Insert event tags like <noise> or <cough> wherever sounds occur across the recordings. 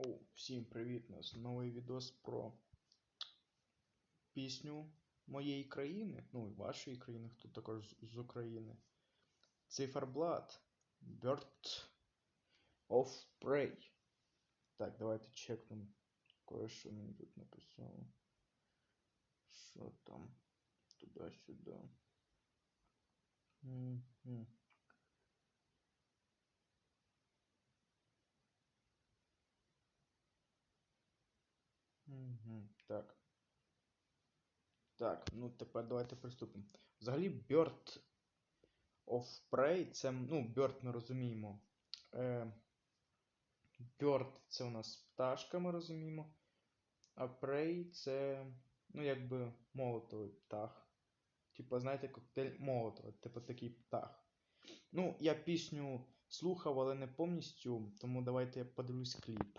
О, всім привіт! Нас новий відос про пісню моєї країни, ну і вашої країни, хто також з- України. Циферблат. Bird of Prey. Так, давайте чекнемо. Кое-що мені тут написало. Що там? Туди-сюди. Мгм. Так. Так, ну тепер давайте приступимо. Взагалі, Bird of Prey це, ну, Bird ми розуміємо. Е, Bird це у нас пташка, ми розуміємо. А Prey це, ну, якби молотовий птах. Типа, знаєте, коктейль Молотова, типу такий птах. Ну, я пісню слухав, але не повністю, тому давайте я подивлюсь кліп.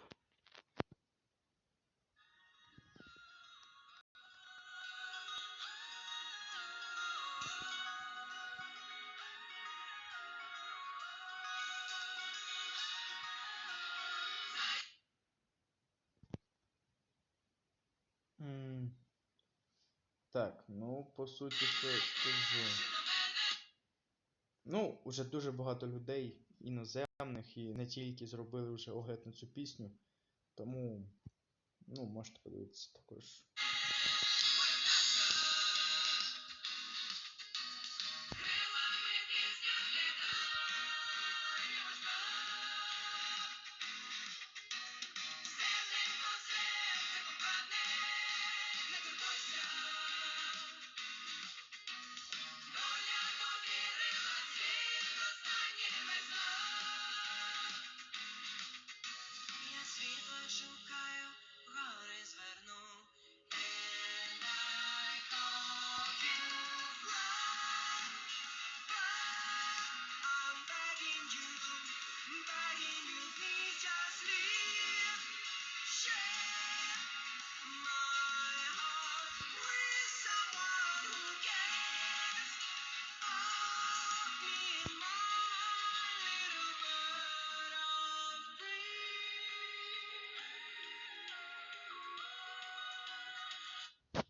Так, ну, по суті, я скажу. Ну, уже дуже багато людей іноземних і не тільки зробили вже огляд на цю пісню. Тому, ну, можете подивитися також.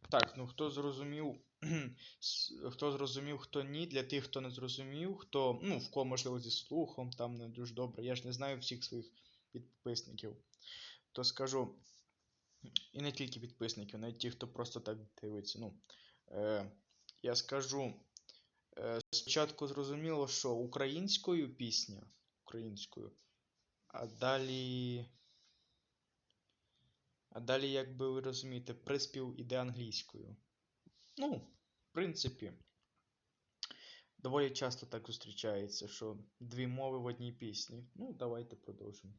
Так, ну хто зрозумів, <clears throat> хто зрозумів, хто ні, для тих, хто не зрозумів, хто, ну, в кого, можливо, зі слухом, там не дуже добре. Я ж не знаю всіх своїх підписників. То скажу, і не тільки підписників, навіть ті, хто просто так дивиться. Ну, е, я скажу, е, спочатку зрозуміло, що українською пісня, українською, а далі. А далі, як би ви розумієте, приспів іде англійською. Ну, в принципі, доволі часто так зустрічається, що дві мови в одній пісні. Ну, давайте продовжимо.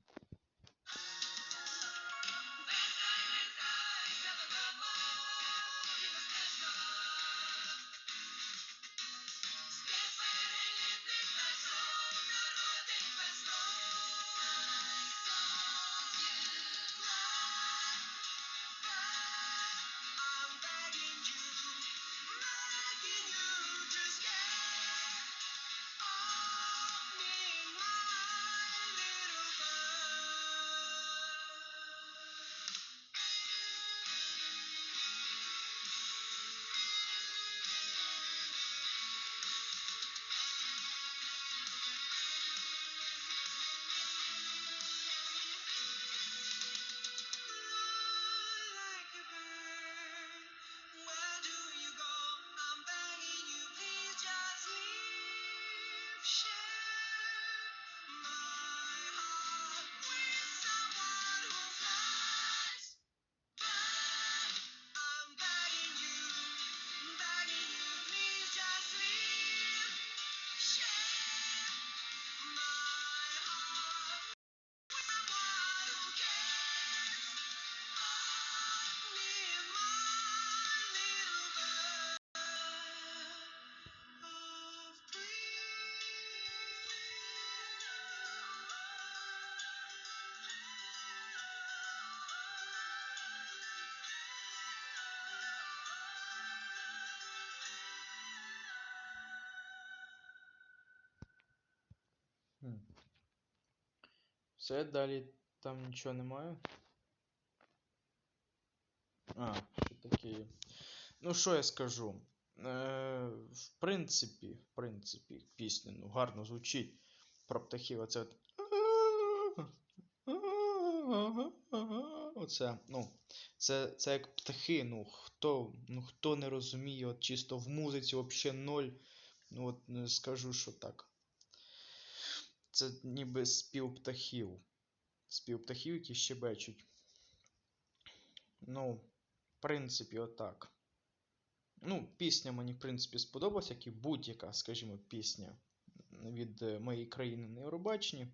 Все далі Там нічого немає. А, що таке. Ну, що я скажу? Е, в принципі, в принципі, пісня ну, гарно звучить про птахів. Оце от. Оце, ну, це, це як птахи, ну хто, ну хто не розуміє, от чисто в музиці взагалі ноль. Ну от не скажу, що так. Це ніби спів птахів. Спів птахів, які щебечуть. Ну, в принципі, отак. Ну, пісня мені, в принципі, сподобалась, як і будь-яка, скажімо, пісня від е, моєї країни на Євробаченні,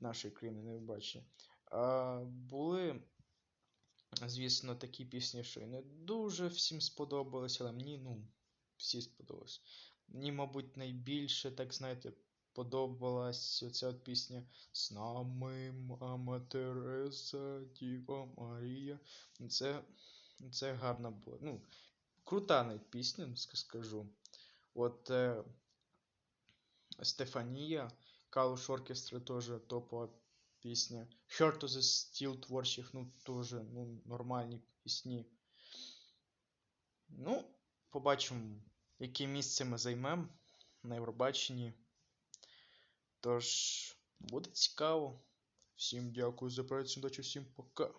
нашої країни на Євробаченні. А, були, звісно, такі пісні, що і не дуже всім сподобались, але мені, ну, всі сподобались. Мені, мабуть, найбільше, так знаєте, подобалась от пісня З нами мама Тереза, Діва Марія. Це, це гарна була. Ну, крута навіть пісня, скажу. От е, Стефанія, Калуш Оркестра теж топова пісня. Heart of the Steel творчих, ну, теж ну, нормальні пісні. Ну, побачимо, яке місце ми займемо на Євробаченні. Тож, буде цікаво. Всім дякую за працю, удачі, всім пока.